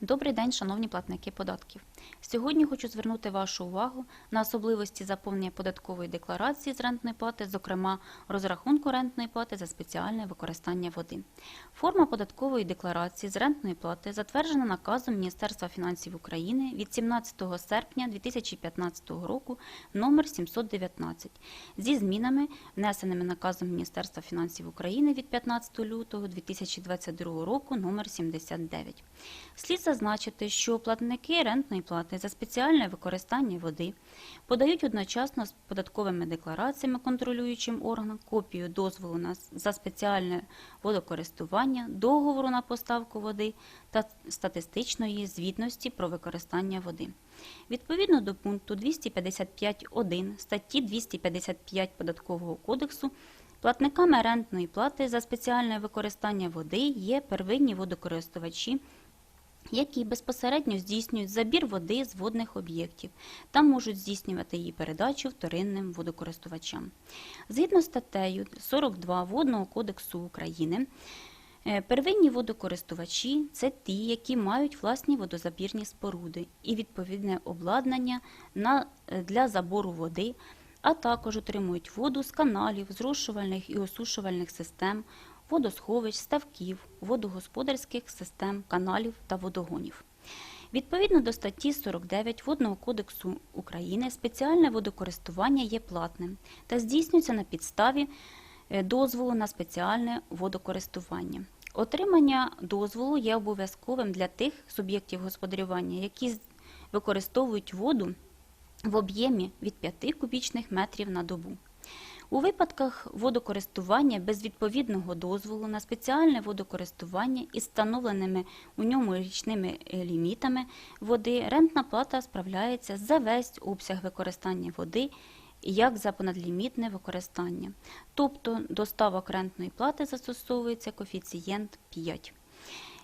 Добрий день, шановні платники податків. Сьогодні хочу звернути вашу увагу на особливості заповнення податкової декларації з рентної плати, зокрема розрахунку рентної плати за спеціальне використання води. Форма податкової декларації з рентної плати затверджена наказом Міністерства фінансів України від 17 серпня 2015 року номер 719 зі змінами, внесеними наказом Міністерства фінансів України від 15 лютого 2022 року номер 79. Слід зазначити, що платники рентної плати за спеціальне використання води подають одночасно з податковими деклараціями контролюючим органам копію дозволу на за спеціальне водокористування, договору на поставку води та статистичної звітності про використання води. Відповідно до пункту 255.1 статті 255 Податкового кодексу платниками рентної плати за спеціальне використання води є первинні водокористувачі які безпосередньо здійснюють забір води з водних об'єктів та можуть здійснювати її передачу вторинним водокористувачам. Згідно з статтею 42 Водного кодексу України, е, первинні водокористувачі це ті, які мають власні водозабірні споруди і відповідне обладнання на, е, для забору води, а також отримують воду з каналів, зрошувальних і осушувальних систем, водосховищ, ставків, водогосподарських систем, каналів та водогонів. Відповідно до статті 49 Водного кодексу України спеціальне водокористування є платним та здійснюється на підставі е, дозволу на спеціальне водокористування. Отримання дозволу є обов'язковим для тих суб'єктів господарювання, які використовують воду в об'ємі від 5 кубічних метрів на добу. У випадках водокористування без відповідного дозволу на спеціальне водокористування із встановленими у ньому річними е, лімітами води рентна плата справляється за весь обсяг використання води як за понадлімітне використання. Тобто до ставок рентної плати застосовується коефіцієнт 5.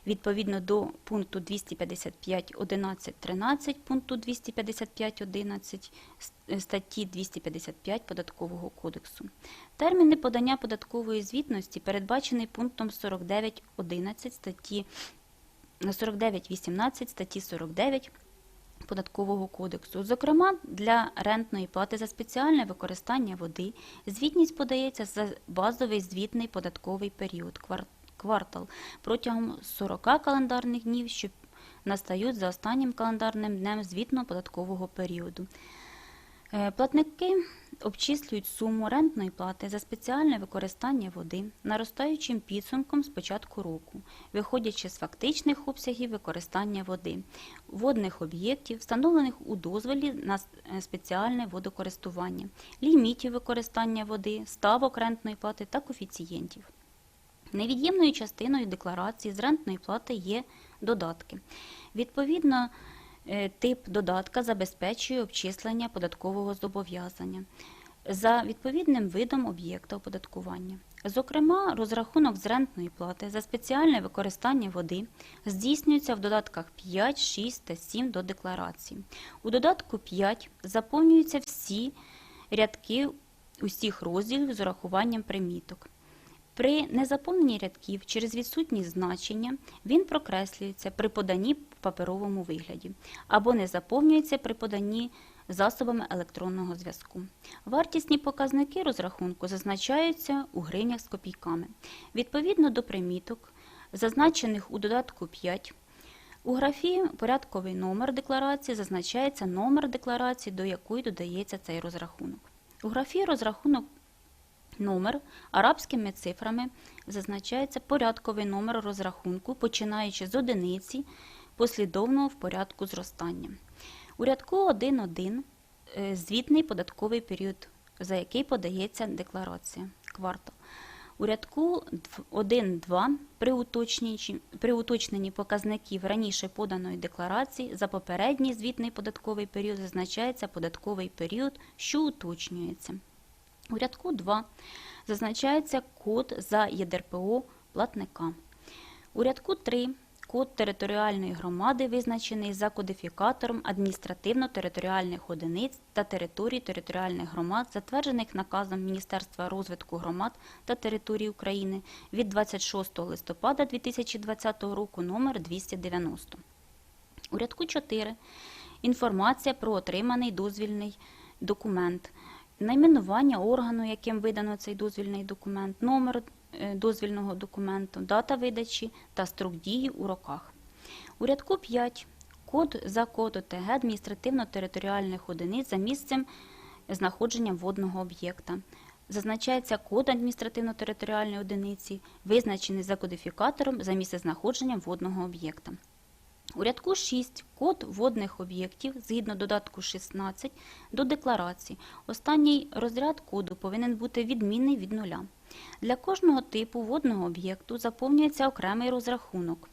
Відповідно до пункту 255.11.13 пункту 255.11 статті 255 Податкового кодексу. Терміни подання податкової звітності передбачений пунктом 49.11 статті 49.18 статті 49 Податкового кодексу. Зокрема, для рентної плати за спеціальне використання води звітність подається за базовий звітний податковий період квартал протягом 40 календарних днів, що настають за останнім календарним днем звітно-податкового періоду. Е, Платники обчислюють суму рентної плати за спеціальне використання води наростаючим підсумком з початку року, виходячи з фактичних обсягів використання води, водних об'єктів, встановлених у дозволі на е, спеціальне водокористування, лімітів використання води, ставок рентної плати та коефіцієнтів. Невід'ємною частиною декларації з рентної плати є додатки. Відповідно, е, тип додатка забезпечує обчислення податкового зобов'язання за відповідним видом об'єкта оподаткування. Зокрема, розрахунок з рентної плати за спеціальне використання води здійснюється в додатках 5, 6 та 7 до декларації. У додатку 5 заповнюються всі рядки усіх розділів з урахуванням приміток. При незаповненні рядків через відсутність значення він прокреслюється при поданні в паперовому вигляді або не заповнюється при поданні засобами електронного зв'язку. Вартісні показники розрахунку зазначаються у гривнях з копійками. Відповідно до приміток, зазначених у додатку 5, у графі порядковий номер декларації зазначається номер декларації, до якої додається цей розрахунок. У графі розрахунок Номер арабськими цифрами зазначається порядковий номер розрахунку, починаючи з одиниці, послідовного в порядку зростання. У рядку 1.1 е, звітний податковий період, за який подається декларація квартал. У рядку 1.2 при уточненні, при уточненні показників раніше поданої декларації за попередній звітний податковий період зазначається податковий період, що уточнюється. У рядку 2 зазначається код за ЄДРПО платника. У рядку 3 код територіальної громади визначений за кодифікатором адміністративно-територіальних одиниць та територій територіальних громад, затверджених наказом Міністерства розвитку громад та територій України від 26 листопада 2020 року номер 290. У рядку 4 інформація про отриманий дозвільний документ, найменування органу, яким видано цей дозвільний документ, номер е, дозвільного документу, дата видачі та строк дії у роках. У рядку 5 код за код ОТГ адміністративно-територіальних одиниць за місцем знаходження водного об'єкта. Зазначається код адміністративно-територіальної одиниці, визначений за кодифікатором за місцезнаходженням водного об'єкта. У рядку 6 код водних об'єктів згідно додатку 16 до декларації. Останній розряд коду повинен бути відмінний від нуля. Для кожного типу водного об'єкту заповнюється окремий розрахунок.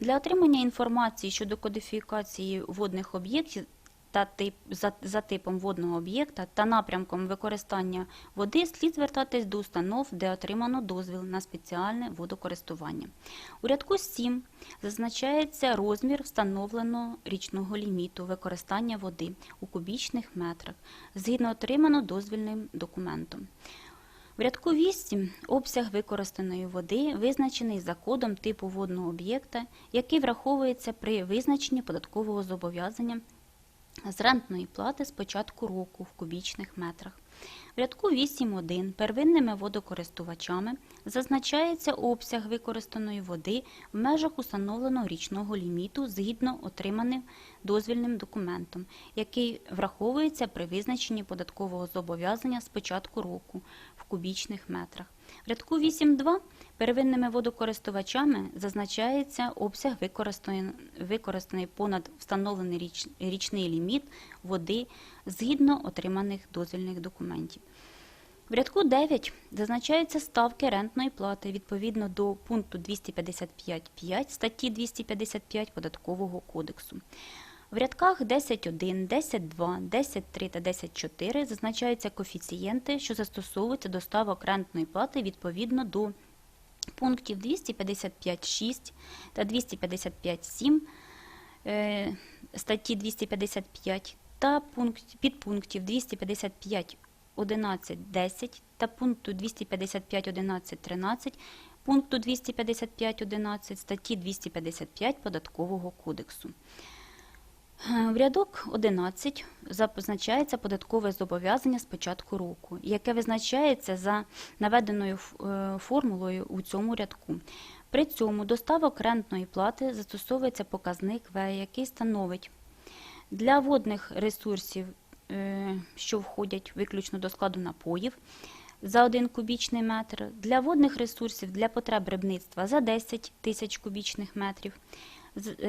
Для отримання інформації щодо кодифікації водних об'єктів та тип, за, за типом водного об'єкта та напрямком використання води слід звертатись до установ, де отримано дозвіл на спеціальне водокористування. У рядку 7 зазначається розмір встановленого річного ліміту використання води у кубічних метрах згідно отримано дозвільним документом. В рядку 8 обсяг використаної води визначений за кодом типу водного об'єкта, який враховується при визначенні податкового зобов'язання з рентної плати з початку року в кубічних метрах. В рядку 8.1 первинними водокористувачами зазначається обсяг використаної води в межах установленого річного ліміту згідно отриманим дозвільним документом, який враховується при визначенні податкового зобов'язання з початку року в кубічних метрах. В рядку 8.2 первинними водокористувачами зазначається обсяг використаний понад встановлений річ, річний ліміт води згідно отриманих дозвільних документів. В рядку 9 зазначаються ставки рентної плати відповідно до пункту 255.5 статті 255 Податкового кодексу. В рядках 10.1, 10.2, 10.3 та 10.4 зазначаються коефіцієнти, що застосовуються до ставок рентної плати відповідно до пунктів 255.6 та 255.7 е, статті 255 та пункт, підпунктів 255 11.10 та пункту 255.11.13 пункту 255.11 статті 255 Податкового кодексу. Е, В рядок 11 позначається податкове зобов'язання з початку року, яке визначається за наведеною е, формулою у цьому рядку. При цьому до ставок рентної плати застосовується показник В, який становить для водних ресурсів, е, що входять виключно до складу напоїв, за 1 кубічний метр, для водних ресурсів для потреб рибництва за 10 тисяч кубічних метрів,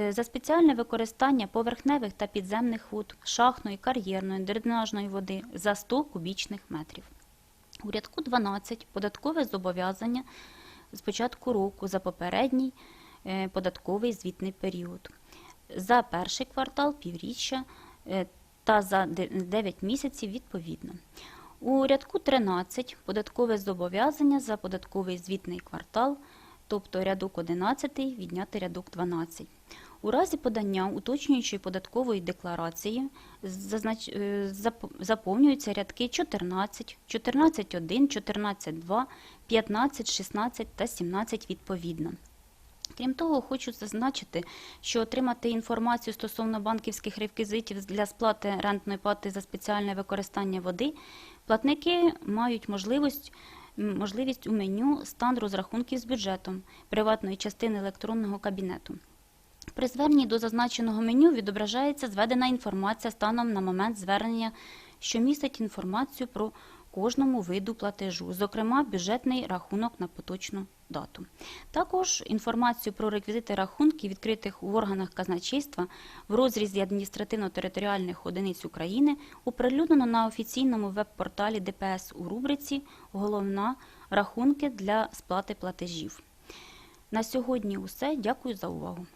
за спеціальне використання поверхневих та підземних вод, шахтної, кар'єрної, дренажної води за 100 кубічних метрів. У рядку 12 податкове зобов'язання з початку року за попередній е, податковий звітний період. За перший квартал, півріччя е, та за 9 місяців відповідно. У рядку 13 податкове зобов'язання за податковий звітний квартал, тобто рядок 11 відняти рядок 12. У разі подання уточнюючої податкової декларації зазнач... е, зап- заповнюються рядки 14, 14.1, 14.2, 15, 16 та 17 відповідно. Крім того, хочу зазначити, що отримати інформацію стосовно банківських реквізитів для сплати рентної плати за спеціальне використання води, платники мають можливість, можливість у меню стан розрахунків з бюджетом приватної частини електронного кабінету. При зверненні до зазначеного меню відображається зведена інформація станом на момент звернення, що містить інформацію про кожному виду платежу, зокрема бюджетний рахунок на поточну дату. Також інформацію про реквізити рахунків, відкритих в органах казначейства в розрізі адміністративно-територіальних одиниць України, оприлюднено на офіційному веб-порталі ДПС у рубриці Головна рахунки для сплати платежів. На сьогодні усе. Дякую за увагу.